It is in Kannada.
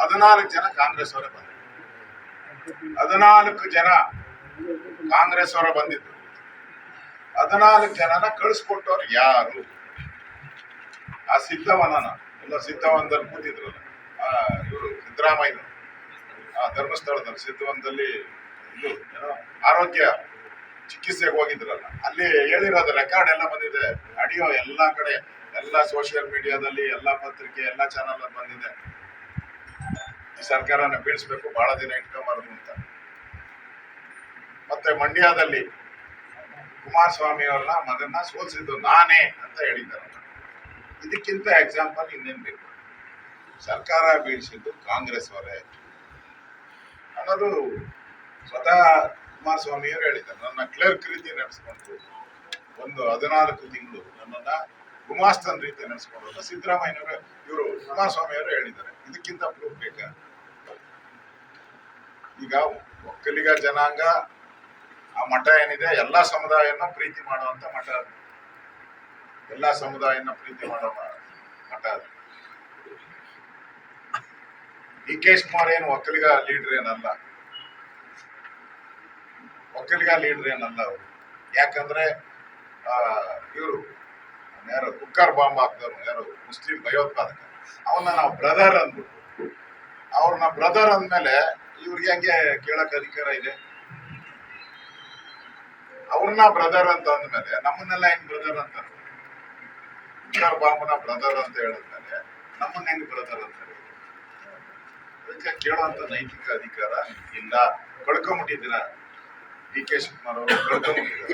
ಹದಿನಾಲ್ಕು ಜನ ಕಾಂಗ್ರೆಸ್ ಅವರೇ ಬಂದಿದ್ರು ಹದಿನಾಲ್ಕು ಜನ ಕಾಂಗ್ರೆಸ್ ಅವರ ಬಂದಿದ್ರು. ಹದಿನಾಲ್ಕು ಜನನ ಕಳಿಸ್ಕೊಟ್ಟವ್ರು ಯಾರು? ಆ ಸಿದ್ಧವನನ ಎಲ್ಲ ಸಿದ್ಧವನದಲ್ಲಿ ಕೂತಿದ್ರಲ್ಲ ಇವರು ಸಿದ್ದರಾಮಯ್ಯ ಆ ಧರ್ಮಸ್ಥಳದಲ್ಲಿ ಸಿದ್ಧವನದಲ್ಲಿ ಇದು ಆರೋಗ್ಯ ಚಿಕಿತ್ಸೆಗೆ ಹೋಗಿದ್ರಲ್ಲ. ಅಲ್ಲಿ ಹೇಳಿರೋದು ರೆಕಾರ್ಡ್ ಎಲ್ಲ ಬಂದಿದೆ. ಆಡಿಯೋ ಎಲ್ಲ ಕಡೆ, ಎಲ್ಲ ಸೋಷಿಯಲ್ ಮೀಡಿಯಾದಲ್ಲಿ ಎಲ್ಲ ಪತ್ರಿಕೆ, ಎಲ್ಲ ಚಾನಲ್ ಬಂದಿದೆ. ಈ ಸರ್ಕಾರನ ಬೀಳಿಸ್ಬೇಕು, ಬಹಳ ದಿನ ಇಟ್ಕೊಂಬಾರದು ಅಂತ. ಮತ್ತೆ ಮಂಡ್ಯದಲ್ಲಿ ಕುಮಾರಸ್ವಾಮಿ ಅವ್ರನ್ನ ಮಗನ್ನ ಸೋಲಿಸಿದ್ದು ನಾನೇ ಅಂತ ಹೇಳಿದ್ದಾರೆ. ಇದಕ್ಕಿಂತ ಎಕ್ಸಾಂಪಲ್ ಇನ್ನೇನು ಬೇಕು? ಸರ್ಕಾರ ಬೀಳಿಸಿದ್ದು ಕಾಂಗ್ರೆಸ್ ಅವರೇ. ಅನ್ನೋದು ಸ್ವತಃ ಕುಮಾರಸ್ವಾಮಿಯವರು ಹೇಳಿದ್ದಾರೆ. ನನ್ನ ಕ್ಲರ್ಕ್ ರೀತಿ ನಡೆಸ್ಕೊಂಡು ಒಂದು ಹದಿನಾಲ್ಕು ತಿಂಗಳು ನನ್ನನ್ನ ಗುಮಾಸ್ತನ್ ರೀತಿ ನಡೆಸ್ಕೊಂಡು ಸಿದ್ದರಾಮಯ್ಯನವರು ಇವರು ಕುಮಾರಸ್ವಾಮಿ ಅವರು ಹೇಳಿದ್ದಾರೆ. ಇದಕ್ಕಿಂತ ಪ್ರೂಫ್ ಬೇಕಾ? ಈಗ ಒಕ್ಕಲಿಗ ಜನಾಂಗ, ಆ ಮಠ ಏನಿದೆ, ಎಲ್ಲಾ ಸಮುದಾಯನ ಪ್ರೀತಿ ಮಾಡುವಂತ ಮಠ ಅದು. ಎಲ್ಲಾ ಸಮುದಾಯನ ಪ್ರೀತಿ ಮಾಡೋ ಮಠ ಅದು. ಡಿ ಕೆ ಕುಮಾರ್ ಏನು ಒಕ್ಕಲಿಗ ಲೀಡರ್ ಏನಲ್ಲ. ಒಕ್ಕಲಿಗ ಲೀಡರ್ ಏನಲ್ಲ ಅವರು. ಯಾಕಂದ್ರೆ ಇವರು ಯಾರು ಕುಕ್ಕರ್ ಬಾಂಬ್ ಹಾಕ್ದವ್ರು, ಯಾರು ಮುಸ್ಲಿಂ ಭಯೋತ್ಪಾದಕ ಅವನ್ನ ನಾವು ಬ್ರದರ್ ಅಂದ್ಬಿಟ್ಟು. ಅವ್ರನ್ನ ಬ್ರದರ್ ಅಂದ್ಮೇಲೆ ಇವ್ರಿಗೆ ಹಂಗೆ ಕೇಳಕ್ ಅಧಿಕಾರ ಇದೆ. ಅವ್ರನ್ನ ಬ್ರದರ್ ಅಂತ ಅಂದ್ಮೇಲೆ, ನಮ್ಮನ್ನೆಲ್ಲ ಹೆಂಗ್ ಬ್ರದರ್ ಅಂತಾರೆ ಕುಕ್ಕರ್ ಬಾಂಬನ ಬ್ರದರ್ ಅಂತ ಹೇಳಿದ್ಮೇಲೆ, ನಮ್ಮನ್ನ ಹೆಂಗ್ ಬ್ರದರ್ ಅಂತಾರೆ ಅದಕ್ಕೆ ಕೇಳುವಂತ ನೈತಿಕ ಅಧಿಕಾರ ಇಲ್ಲ. ಕಳ್ಕೊಂಬಿಟ್ಟಿದ್ದೀರ? ಡಿ ಕೆ ಶಿವಕುಮಾರ್ ಅವರು ಕಳ್ಕೊಂಬಿಟ್ಟಿದ್ದಾರೆ.